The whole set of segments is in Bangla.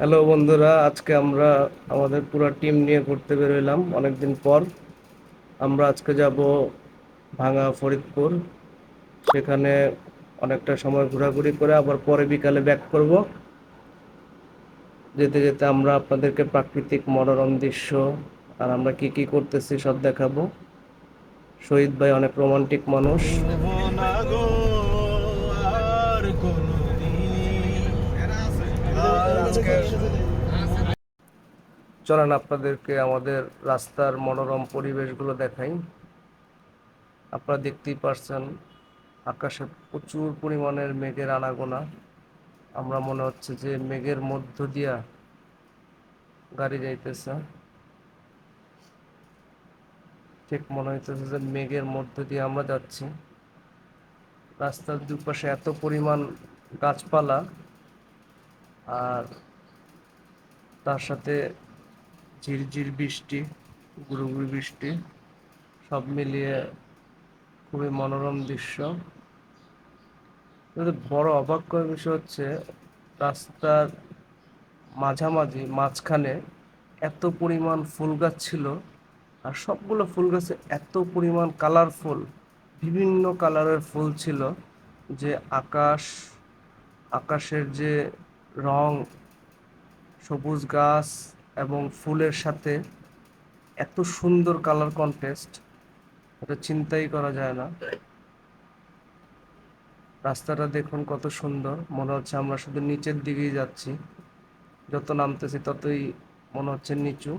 হ্যালো বন্ধুরা, আজকে আমরা আমাদের পুরো টিম নিয়ে ঘুরতে বেরোলাম অনেকদিন পর। আমরা আজকে যাব ভাঙা ফরিদপুর। সেখানে অনেকটা সময় ঘোরাঘুরি করে আবার পরে বিকালে ব্যাক করব। যেতে যেতে আমরা আপনাদেরকে প্রাকৃতিক মনোরম দৃশ্য আর আমরা কি কি করতেছি সব দেখাবো। শহীদ ভাই অনেক রোমান্টিক মানুষ। চলেন আপনাদেরকে আমাদের রাস্তার মনোরম পরিবেশগুলো দেখাই। আপনারা দেখতেই পারছেন, আকাশে প্রচুর পরিমাণের মেঘের আনাগোনা। আমরা মনে হচ্ছে যে মেঘের মধ্য দিয়া গাড়ি যাইতেছে। ঠিক মনে হইতেছে যে মেঘের মধ্য দিয়ে আমরা যাচ্ছি। রাস্তার দুপাশে এত পরিমাণ গাছপালা আর তার সাথে ঝিরঝির বৃষ্টি গুড়ুগুড়ি বৃষ্টি, সব মিলিয়ে খুবই মনোরম দৃশ্য। কিন্তু বড় অবাক করার বিষয় হচ্ছে, রাস্তার মাঝামাঝি, মাঝখানে এত পরিমাণ ফুল গাছ ছিল, আর সবগুলো ফুল গাছে এত পরিমাণ কালারফুল বিভিন্ন কালারের ফুল ছিল যে আকাশ, আকাশের যে রং সবুজ গাছ এবং ফুলের সাথে এত সুন্দর কালার কন্টেস্ট এটা চিন্তাই করা যায় না। রাস্তাটা দেখুন কত সুন্দর, মনে হচ্ছে আমরা শুধু নিচের দিকেই যাচ্ছি। যত নামতেছি ততই মনে হচ্ছে নিচু।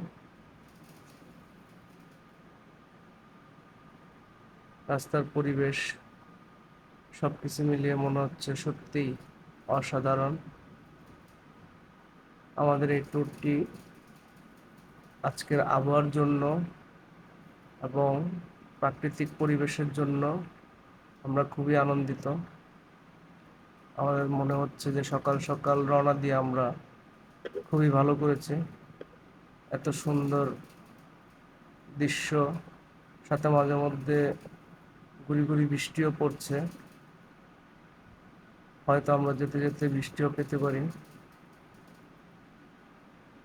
রাস্তার পরিবেশ সবকিছু মিলিয়ে মনে হচ্ছে সত্যিই অসাধারণ। আমাদের এই ট্যুরটি আজকের আবহাওয়ার জন্য এবং প্রাকৃতিক পরিবেশের জন্য আমরা খুবই আনন্দিত। আমাদের মনে হচ্ছে যে সকাল সকাল রওনা দিয়ে আমরা খুবই ভালো করেছি। এত সুন্দর দৃশ্য, সাথে মাঝে মধ্যে গুড়ি গুড়ি বৃষ্টিও পড়ছে। হয়তো আমরা যেতে যেতে বৃষ্টিও পেতে পারি।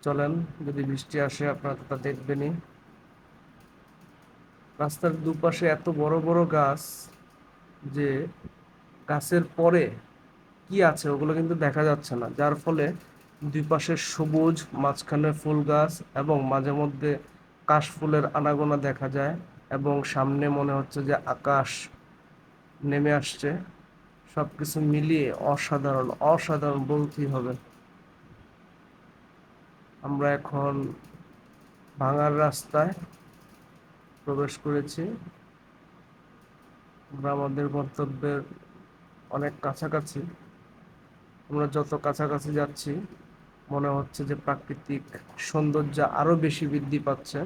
চলেন, যদি বৃষ্টি আসে আপনারা তা দেখবেনই। রাস্তার দুপাশে এত বড় বড় গাছ যে গাছের পরে কি আছে ওগুলো কিন্তু দেখা যাচ্ছে না, যার ফলে দুই পাশে সবুজ, মাঝখানে ফুল গাছ এবং মাঝে মধ্যে কাশফুলের আনাগোনা দেখা যায় এবং সামনে মনে হচ্ছে যে আকাশ নেমে আসছে। সবকিছু মিলিয়ে অসাধারণ অসাধারণ বলতেই হবে। আমরা এখন ভাঙার রাস্তায় প্রবেশ করেছি। আমরা আমাদের গন্তব্যের অনেক কাছাকাছি। আমরা যত কাছাকাছি যাচ্ছি, মনে হচ্ছে যে প্রাকৃতিক সৌন্দর্য আরও বেশি বৃদ্ধি পাচ্ছে।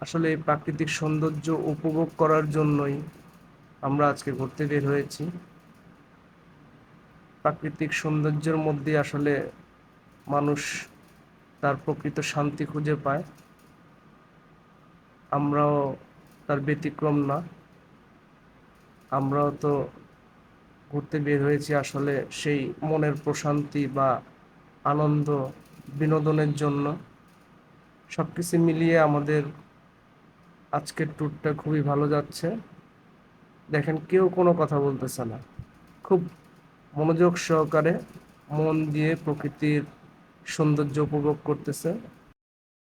আসলে এই প্রাকৃতিক সৌন্দর্য উপভোগ করার জন্যই আমরা আজকে ঘুরতে বের হয়েছি। প্রাকৃতিক সৌন্দর্যের মধ্যে আসলে মানুষ তার প্রকৃত শান্তি খুঁজে পায়। আমরাও তার ব্যতিক্রম না। আমরাও তো ঘুরতে বের হয়েছি আসলে সেই মনের প্রশান্তি বা আনন্দ বিনোদনের জন্য। সব কিছু মিলিয়ে আমাদের আজকের ট্যুরটা খুবই ভালো যাচ্ছে। দেখেন, কেউ কোনো কথা বলতেছে না। খুব মনোযোগ সহকারে মন দিয়ে প্রকৃতির সৌন্দর্য উপভোগ করতেছে।